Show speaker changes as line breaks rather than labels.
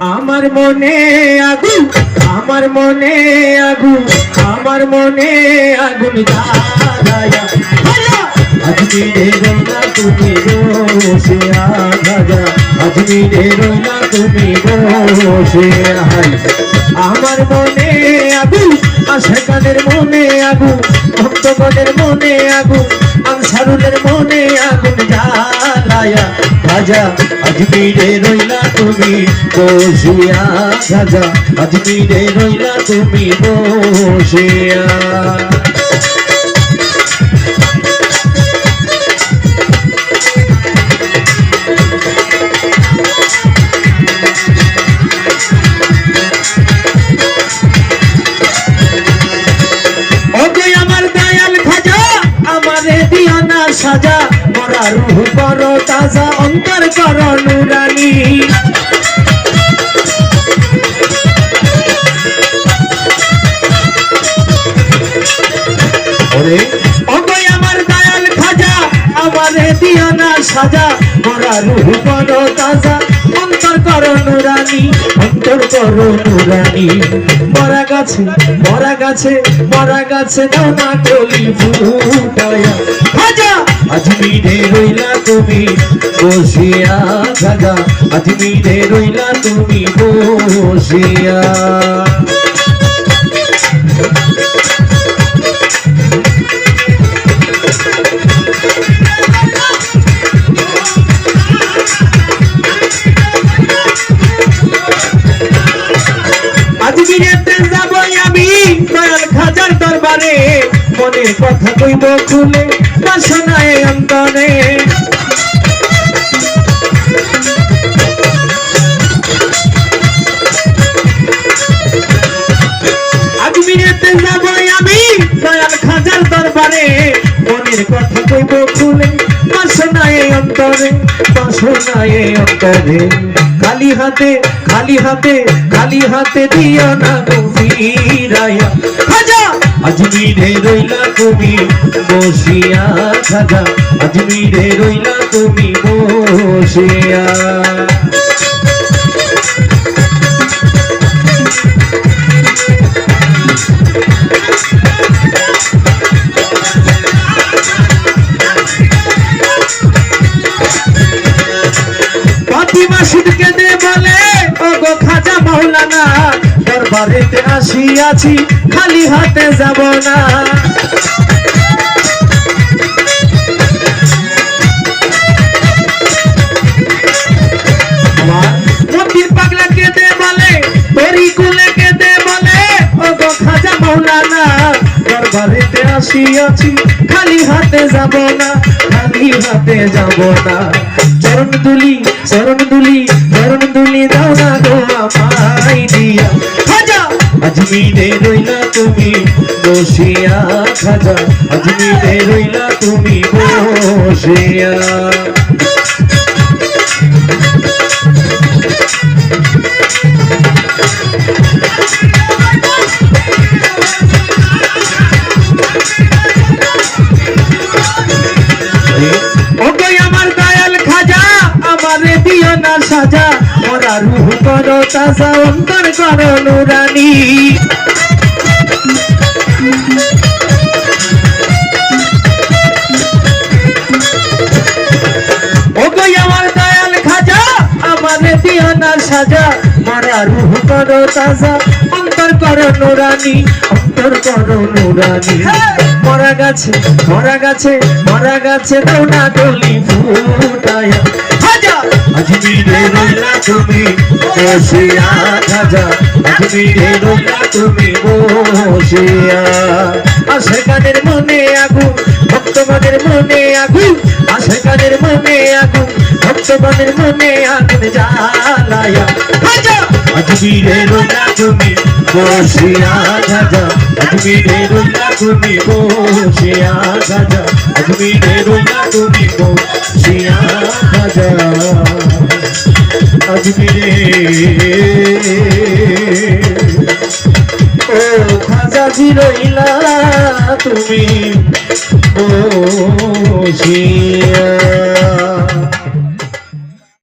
মনে আগুন, আমার মনে আগুন, আমার মনে আগুন জ্বালায়া! আজমিরে রইলা তুমি বসে আমার মনে আগুন আশেকানের মনে আগুন, ভক্তগণের মনে আগুন, আনসারুলের মনে আগুন জ্বালায়া রাজা আজমিরে রইলা তুমি বসিয়া। রাজা আজমিরে রইলা তুমি বসিয়া। রুহ কর তাজা অন্তর কর নুরানি। ওরে আমার দয়াল খাজা, আমারে দিও না সাজা। মরা রুহ কর তাজা অন্তর কর নুরানি, অন্তর কর নুরানি। মরা গাছে মরা গাছে মরা গাছে দাও না কলি ফুটায়া খাজা আজমিরে রইলা তুমি বসিয়া খাজা আজমিরে রইলা তুমি বসিয়া। আজমিরেতে যাব আমি, দয়াল খাজার দরবারে। মনে কথা কইব খুলে অন্তরে। যাব আমি দয়াল খাজার মনের কথা কইব খুলে, বাসনায় অন্তরে বাসনায় অন্তরে। খালি হাতে খালি হাতে খালি হাতে দিও না গো ফিরাইয়া খাজা! আজমিরে রইলা তুমি বসিয়া খাজা। আজমিরে রইলা তুমি বসিয়া। মাওলানা দরবারেতে আসিয়াছি, খালি হাতে যাব না। মন্দির বলে তরি কুলেকে দে বলে ও গো খাজা মাওলানা দরবারেতে আসিয়াছি, খালি হাতে যাব না, খালি হাতে যাব না। চরণ দুলি চরণ দুলি চরণ দুলি দাও না গো আমায় দিয়া। খাজা! আজমিরে রইলা তুমি বসিয়া, খাজা। আজমিরে রইলা তুমি বসিয়া। সাজা, মোরা রুহ করো তাজা, অন্তর করো নুরানি। সাজা, মোরা রুহ করো তাজা, অন্তর করো নুরানি, অন্তর করো নুরানি। মরা গাছে মরা গাছে মরা গাছে না ডলি ফুটায়া। খাজা আজমিরে রইলা তুমি বসিয়া খাজা আজমিরে রইলা তুমি বসিয়া আশেকানের মনে আগুন ভক্তবাদের মনে আগুন। আশেকাদের মনে আগুন ভক্তবাদের মনে আগুন জ্বালায়া। খাজা আজমিরে রইলা তুমি বসিয়া খাজা আজমিরে রইলা তুমি বসিয়া খাজা আজমিরে রইলা তুমি বসিয়া খাজা আজমিরে ও খাজা জি রইলা তুমি বসিয়া